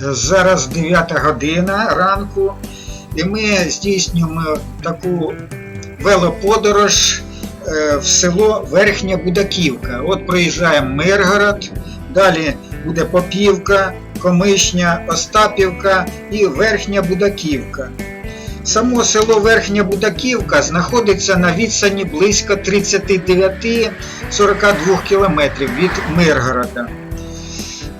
Зараз 9 година ранку, і ми здійснюємо таку велоподорож е, в село Верхня Будаківка. От проїжджаємо Миргород, далі буде Попівка, Комишня, Остапівка і Верхня Будаківка. Само село Верхня Будаківка знаходиться на відстані близько 39-42 кілометрів від Миргорода.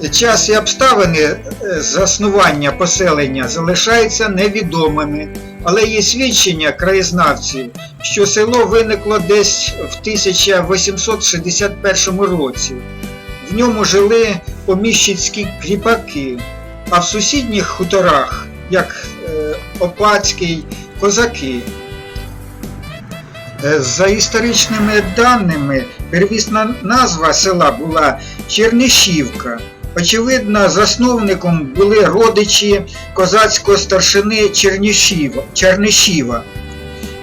Час і обставини е, заснування поселення залишаються невідомими, але є свідчення краєзнавців, що село виникло десь в 1861 році. В ньому жили поміщицькі кріпаки, а в сусідніх хуторах, як е, Опацький, козаки. Е, За історичними даними, первісна назва села була Чернишівка. Очевидно, засновником були родичі козацького старшини Чернишіва.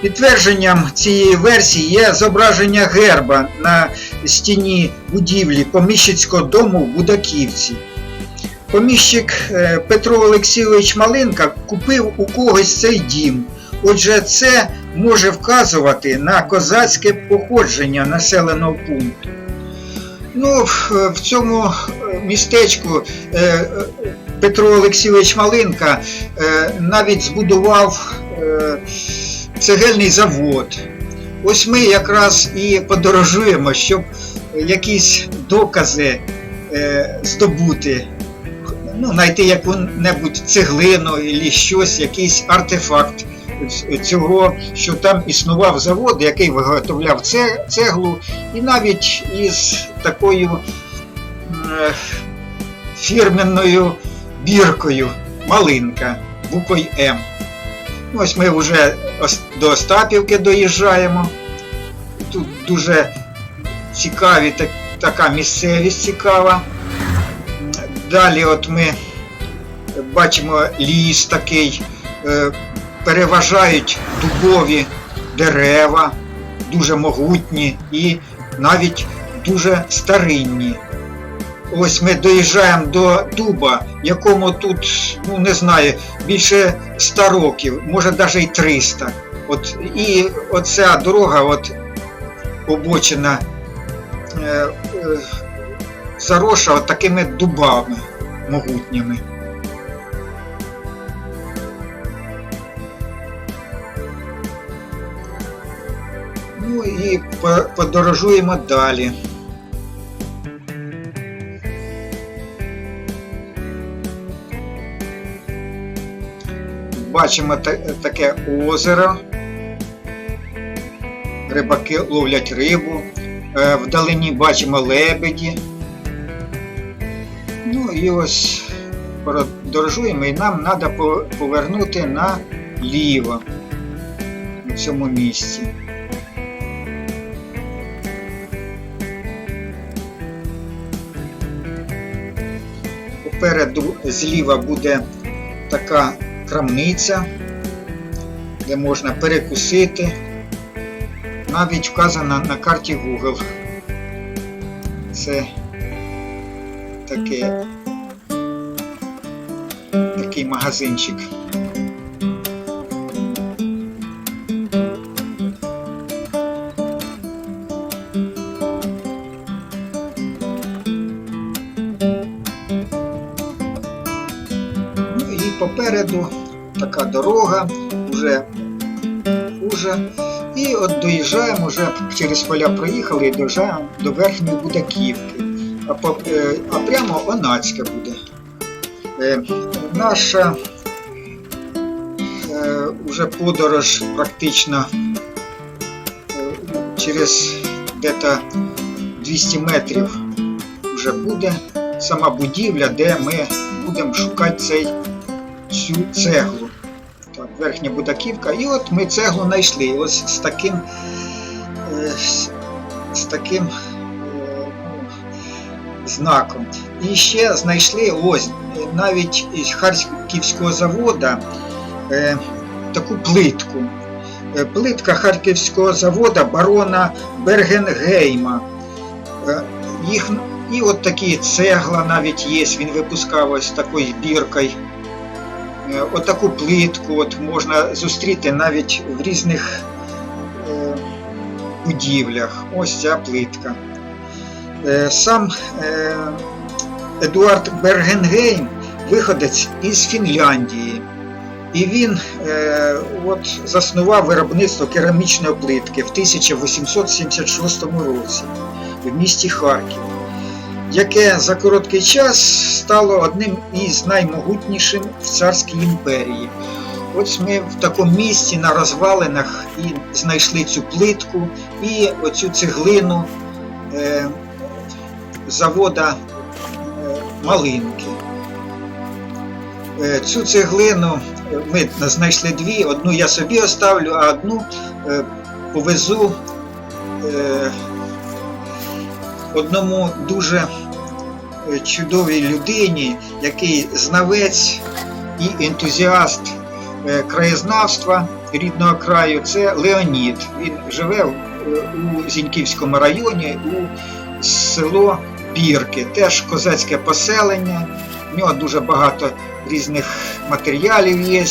Підтвердженням цієї версії є зображення герба на стіні будівлі поміщицького дому в Будаківці. Поміщик е, Петро Олексійович Малинка купив у когось цей дім. Отже, це може вказувати на козацьке походження населеного пункту. Ну, в цьому містечку е, е, Петро Олексійович Малинка е, навіть збудував цегельний завод. Ось ми якраз і подорожуємо, щоб якісь докази здобути, ну, знайти яку-небудь цеглину або щось, якийсь артефакт цього, що там існував завод, який виготовляв цеглу, і навіть із такою фірменною біркою малинка буквою М. Ось ми вже до Остапівки доїжджаємо. Тут дуже цікаві, так, така місцевість цікава. Далі от ми бачимо ліс такий, е, переважають дубові дерева, дуже могутні і навіть дуже старинні. Ось ми доїжджаємо до дуба, якому тут, ну не знаю, більше 100 років, може навіть і 300. От, і оця дорога, от обочина е, е, заросша от такими дубами могутніми. Ну і подорожуємо далі. Бачимо таке озеро. Рибаки ловлять рибу. Е, Вдалині бачимо лебеді. Ну і ось подорожуємо, і нам треба повернути наліво у цьому місці. Попереду зліва буде така крамниця, де можна перекусити. Навіть вказана на карті Google. Це таке, такий магазинчик. Попереду така дорога, вже хуже. І от доїжджаємо, вже через поля проїхали і доїжджаємо до верхньої Будаківки. А, по- е, а прямо Онацька буде. Е, Наша е, вже подорож практично е, через где-то 200 метрів вже буде сама будівля, де ми будемо шукати цей, цю цеглу. Так, верхня Будаківка. І от ми цеглу знайшли. Ось з таким, е, з, таким е, ну, знаком. І ще знайшли ось навіть із Харківського заводу е, таку плитку. Плитка Харківського заводу барона Бергенгейма. Їх І от такі цегла навіть є, він випускав ось такою біркою. Е, Отаку плитку от можна зустріти навіть в різних е, будівлях. Ось ця плитка. Е, Сам Едуард Бергенгейм виходець із Фінляндії. І він от, заснував виробництво керамічної плитки в 1876 році в місті Харків, яке за короткий час стало одним із наймогутнішим в царській імперії. Ось ми в такому місці на розвалинах і знайшли цю плитку і оцю цеглину е, завода е, Малинки. Е, Цю цеглину е, ми знайшли дві, одну я собі оставлю, а одну повезу одному дуже е, чудовій людині, який знавець і ентузіаст е, краєзнавства рідного краю, це Леонід. Він живе е, у Зіньківському районі, у село Бірки, теж козацьке поселення. У нього дуже багато різних матеріалів є,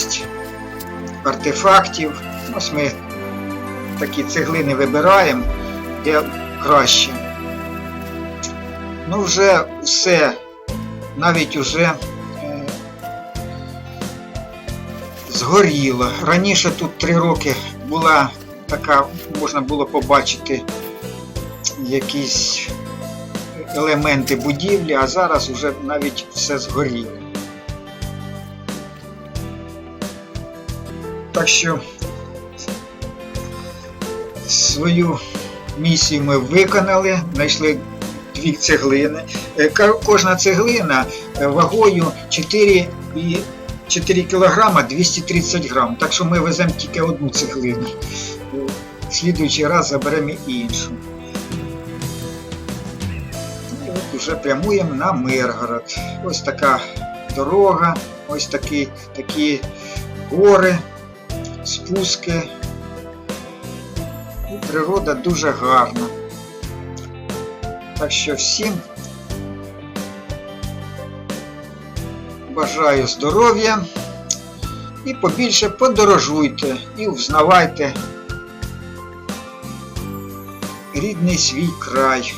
артефактів. Ось ми такі цеглини вибираємо, де краще. Ну, вже все, навіть уже е, згоріло. Раніше тут три роки була така, можна було побачити якісь елементи будівлі, а зараз вже навіть все згоріло. Так що свою місію ми виконали, знайшли дві цеглини. Е, Кожна цеглина е, вагою 4, і 4 кг 230 грам. Так що ми веземо тільки одну цеглину. Е, слідуючий раз заберемо іншу. І от вже прямуємо на Миргород. Ось така дорога, ось такі, такі гори, спуски. І природа дуже гарна. Так що всім бажаю здоров'я і побільше подорожуйте і взнавайте рідний свій край.